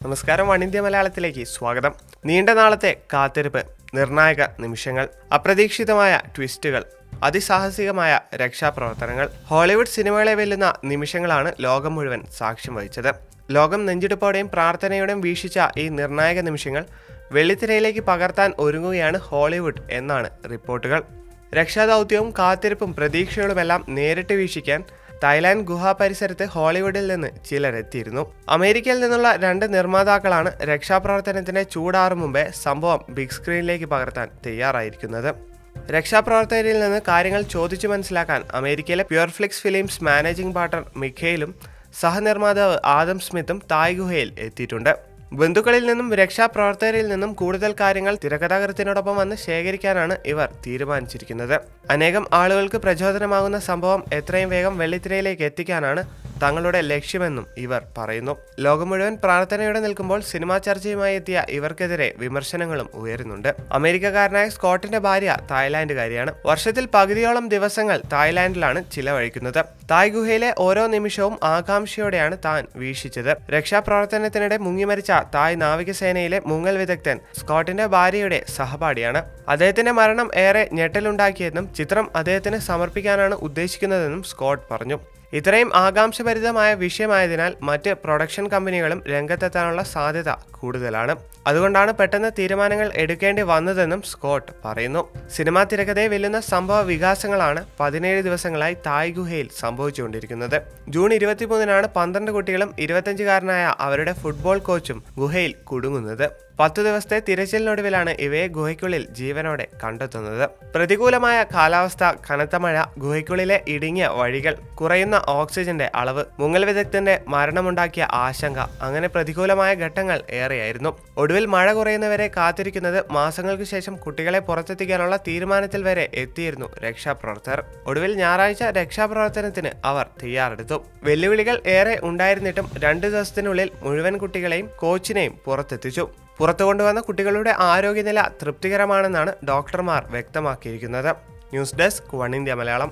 നമസ്കാരം one India മലയാളത്തിലേക്ക് സ്വാഗതം. നീണ്ട നാളത്തെ കാത്തിരിപ്പ് നിർണായക നിമിഷങ്ങൾ അപ്രതീക്ഷിതമായ ട്വിസ്റ്റുകൾ അതിസാഹസികമായ രക്ഷാപ്രവർത്തനങ്ങൾ ഹോളിവുഡ് സിനിമകളെ വെല്ലുന്ന നിമിഷങ്ങളാണ് ലോകം മുഴുവൻ സാക്ഷ്യം വഹിച്ചത്. ലോകം നെഞ്ചിടുപ്പോടെയും പ്രാർത്ഥനയോടെയും വീക്ഷിച്ച ഈ നിർണായക നിമിഷങ്ങൾ വെള്ളിത്തിരയിലേക്ക് പകർത്താൻ ഒരുങ്ങുകയാണ് ഹോളിവുഡ് എന്നാണ് റിപ്പോർട്ടുകൾ. രക്ഷാദൗത്യവും കാത്തിരിപ്പും പ്രതീക്ഷകളുമെല്ലാം നേരിട്ട് വീക്ഷിക്കാൻ തായ്ലാന്റ് ഗുഹാ പരിസരത്ത് ഹോളിവുഡിൽ നിന്ന് ചിലർ എത്തിയിരുന്നു. അമേരിക്കയിൽ നിന്നുള്ള രണ്ട് നിർമ്മാതാക്കളാണ് രക്ഷാപ്രവർത്തനത്തിന് ചൂടാറും മുമ്പേ സംഭവം ബിഗ് സ്ക്രീനിലേക്ക് പകർത്താൻ തയ്യാറായിരിക്കുന്നത്. രക്ഷാപ്രവർത്തകരിൽ നിന്ന് കാര്യങ്ങൾ ചോദിച്ചു മനസ്സിലാക്കാൻ അമേരിക്കയിലെ പ്യുവർഫ്ലിക്സ് ഫിലിംസ് മാനേജിംഗ് പാർട്ണർ മിഖേലും സഹനിർമ്മാതാവ് ആദം സ്മിത്തും തായ് ഗുഹയിൽ എത്തിയിട്ടുണ്ട്. ബന്ധുക്കളിൽ നിന്നും രക്ഷാപ്രവർത്തകരിൽ നിന്നും കൂടുതൽ കാര്യങ്ങൾ തിരക്കഥാകൃത്തിനോടൊപ്പം വന്ന് ശേഖരിക്കാനാണ് ഇവർ തീരുമാനിച്ചിരിക്കുന്നത്. അനേകം ആളുകൾക്ക് പ്രചോദനമാകുന്ന സംഭവം എത്രയും വേഗം വെള്ളിത്തിരയിലേക്ക് എത്തിക്കാനാണ് തങ്ങളുടെ ലക്ഷ്യമെന്നും ഇവർ പറയുന്നു. ലോകം മുഴുവൻ പ്രാർത്ഥനയോടെ നിൽക്കുമ്പോൾ സിനിമാ ചർച്ചയുമായി എത്തിയ ഇവർക്കെതിരെ വിമർശനങ്ങളും ഉയരുന്നുണ്ട്. അമേരിക്കക്കാരനായ സ്കോട്ടിന്റെ ഭാര്യ തായ്ലാന്റുകാരിയാണ്. വർഷത്തിൽ പകുതിയോളം ദിവസങ്ങൾ തായ്ലാന്റിലാണ് ചിലവഴിക്കുന്നത്. തായ് ഗുഹയിലെ ഓരോ നിമിഷവും ആകാംക്ഷയോടെയാണ് താൻ വീക്ഷിച്ചത്. രക്ഷാപ്രവർത്തനത്തിനിടെ മുങ്ങിമരിച്ച തായ് നാവികസേനയിലെ മുങ്ങൽ വിദഗ്ധൻ സ്കോട്ടിന്റെ ഭാര്യയുടെ സഹപാഠിയാണ്. അദ്ദേഹത്തിന്റെ മരണം ഏറെ ഞെട്ടലുണ്ടാക്കിയെന്നും ചിത്രം അദ്ദേഹത്തിന് സമർപ്പിക്കാനാണ് ഉദ്ദേശിക്കുന്നതെന്നും സ്കോട്ട് പറഞ്ഞു. ഇത്രയും ആകാംക്ഷഭരിതമായ വിഷയമായതിനാൽ മറ്റ് പ്രൊഡക്ഷൻ കമ്പനികളും രംഗത്തെത്താനുള്ള സാധ്യത കൂടുതലാണ്. അതുകൊണ്ടാണ് പെട്ടെന്ന് തീരുമാനങ്ങൾ എടുക്കേണ്ടി വന്നതെന്നും സ്കോട്ട് പറയുന്നു. സിനിമാ തിരക്കഥയെ വെല്ലുന്ന സംഭവ വികാസങ്ങളാണ് പതിനേഴ് ദിവസങ്ങളായി തായ് ഗുഹയിൽ സംഭവിച്ചുകൊണ്ടിരിക്കുന്നത്. ജൂൺ ഇരുപത്തിമൂന്നിനാണ് പന്ത്രണ്ട് കുട്ടികളും ഇരുപത്തഞ്ചുകാരനായ അവരുടെ ഫുട്ബോൾ കോച്ചും ഗുഹയിൽ കുടുങ്ങുന്നത്. പത്തു ദിവസത്തെ തിരച്ചിലിനൊടുവിലാണ് ഇവയെ ഗുഹയ്ക്കുള്ളിൽ ജീവനോടെ കണ്ടെത്തുന്നത്. പ്രതികൂലമായ കാലാവസ്ഥ കനത്ത മഴ ഗുഹയ്ക്കുള്ളിലെ ഇടുങ്ങിയ വഴികൾ കുറയുന്ന ഓക്സിജന്റെ അളവ് മുങ്ങൽ വിദഗ്ധന്റെ മരണമുണ്ടാക്കിയ ആശങ്ക അങ്ങനെ പ്രതികൂലമായ ഘട്ടങ്ങൾ ഏറെയായിരുന്നു. ഒടുവിൽ മഴ കുറയുന്നവരെ കാത്തിരിക്കുന്നത് മാസങ്ങൾക്ക് ശേഷം കുട്ടികളെ പുറത്തെത്തിക്കാനുള്ള തീരുമാനത്തിൽ വരെ എത്തിയിരുന്നു രക്ഷാപ്രവർത്തകർ. ഒടുവിൽ ഞായറാഴ്ച രക്ഷാപ്രവർത്തനത്തിന് അവർ തയ്യാറെടുത്തു. വെല്ലുവിളികൾ ഏറെ ഉണ്ടായിരുന്നിട്ടും രണ്ടു ദിവസത്തിനുള്ളിൽ മുഴുവൻ കുട്ടികളെയും കോച്ചിനെയും പുറത്തെത്തിച്ചു. പുറത്തു കൊണ്ടുവന്ന കുട്ടികളുടെ ആരോഗ്യനില തൃപ്തികരമാണെന്നാണ് ഡോക്ടർമാർ വ്യക്തമാക്കിയിരിക്കുന്നത്. News desk one India Malayalam.